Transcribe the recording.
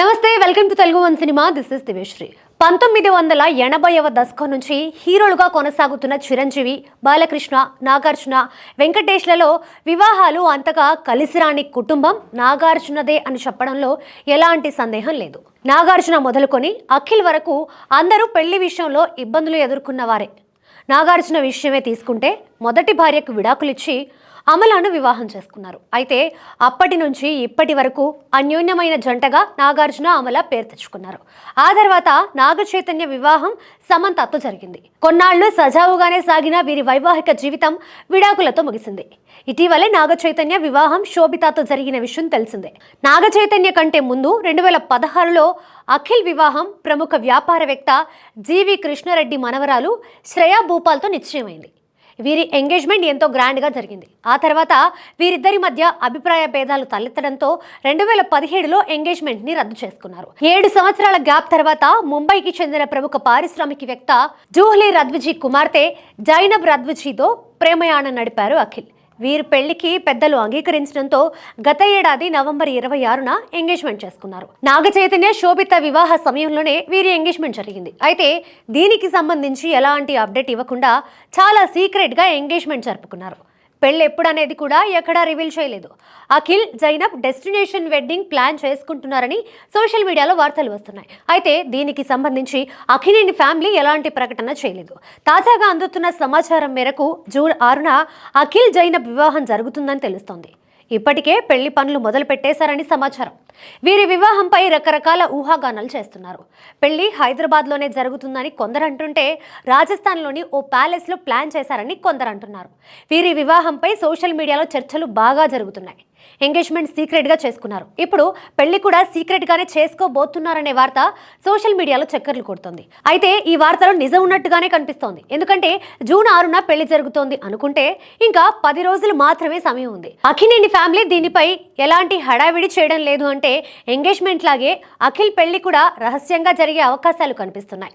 నమస్తే welcome to Telugu one cinema. This is దివేశ్రీ పంతొమ్మిది వందల ఎనభైవ దశకం నుంచి హీరోలుగా కొనసాగుతున్న చిరంజీవి బాలకృష్ణ నాగార్జున వెంకటేష్లలో వివాహాలు అంతగా కలిసిరాని కుటుంబం నాగార్జునదే అని చెప్పడంలో ఎలాంటి సందేహం లేదు. నాగార్జున మొదలుకొని అఖిల్ వరకు అందరూ పెళ్ళి విషయంలో ఇబ్బందులు ఎదుర్కొన్నవారే. నాగార్జున విషయమే తీసుకుంటే మొదటి భార్యకు విడాకులిచ్చి అమలను వివాహం చేసుకున్నారు. అయితే అప్పటి నుంచి ఇప్పటి వరకు అన్యోన్యమైన జంటగా నాగార్జున అమల పేరు తెచ్చుకున్నారు. ఆ తర్వాత నాగ చైతన్య వివాహం సమంతతో జరిగింది. కొన్నాళ్ళు సజావుగానే సాగిన వీరి వైవాహిక జీవితం విడాకులతో ముగిసింది. ఇటీవలే నాగ చైతన్య వివాహం శోభితాతో జరిగిన విషయం తెలిసిందే. నాగ చైతన్య కంటే ముందు రెండు వేల పదహారులో అఖిల్ వివాహం ప్రముఖ వ్యాపారవేత్త జీవి కృష్ణారెడ్డి మనవరాలు శ్రేయా భూపాల్తో నిశ్చయమైంది. వీరి ఎంగేజ్మెంట్ ఎంతో గ్రాండ్గా జరిగింది. ఆ తర్వాత వీరిద్దరి మధ్య అభిప్రాయ భేదాలు తలెత్తడంతో రెండు వేల పదిహేడులో ఎంగేజ్మెంట్ని రద్దు చేసుకున్నారు. ఏడు సంవత్సరాల గ్యాప్ తర్వాత ముంబైకి చెందిన ప్రముఖ పారిశ్రామికవేత్త జూహ్లీ రద్విజీ కుమార్తె జైనబ్ రద్విజీతో ప్రేమయాణం నడిపారు అఖిల్. వీరి పెళ్ళికి పెద్దలు అంగీకరించడంతో గత ఏడాది నవంబర్ ఇరవై ఆరున ఎంగేజ్మెంట్ చేసుకున్నారు. నాగ చైతన్య శోభిత వివాహ సమయంలోనే వీరి ఎంగేజ్మెంట్ జరిగింది. అయితే దీనికి సంబంధించి ఎలాంటి అప్డేట్ ఇవ్వకుండా చాలా సీక్రెట్గా ఎంగేజ్మెంట్ జరుపుకున్నారు. పెళ్ళి ఎప్పుడనేది కూడా ఎక్కడా రివీల్ చేయలేదు. Akhil Zainab destination wedding plan చేసుకుంటున్నారని social మీడియాలో వార్తలు వస్తున్నాయి. అయితే దీనికి సంబంధించి అఖిలేని ఫ్యామిలీ ఎలాంటి ప్రకటన చేయలేదు. తాజాగా అందుతున్న సమాచారం మేరకు జూన్ ఆరున అఖిల్ జైనబ్ వివాహం జరుగుతుందని తెలుస్తోంది. ఇప్పటికే పెళ్ళి పనులు మొదలు పెట్టేశారని సమాచారం. వీరి వివాహంపై రకరకాల ఊహాగానాలు చేస్తున్నారు. పెళ్ళి హైదరాబాద్లోనే జరుగుతుందని కొందరు అంటుంటే రాజస్థాన్లోని ఓ ప్యాలెస్లో ప్లాన్ చేశారని కొందరు అంటున్నారు వీరి వివాహంపై సోషల్ మీడియాలో చర్చలు బాగా జరుగుతున్నాయి. ఎంగేజ్మెంట్ సీక్రెట్గా చేసుకున్నారు. ఇప్పుడు పెళ్ళి కూడా సీక్రెట్గానే చేసుకోబోతున్నారనే వార్త సోషల్ మీడియాలో చక్కర్లు కొడుతుంది. అయితే ఈ వార్తలో నిజం ఉన్నట్టుగానే కనిపిస్తోంది. ఎందుకంటే జూన్ ఆరున పెళ్ళి జరుగుతోంది అనుకుంటే ఇంకా పది రోజులు మాత్రమే సమయం ఉంది. అఖినేని ఫ్యామిలీ దీనిపై ఎలాంటి హడావిడి చేయడం లేదు అంటే ఎంగేజ్మెంట్ లాగే అఖిల్ పెళ్ళి కూడా రహస్యంగా జరిగే అవకాశాలు కనిపిస్తున్నాయి.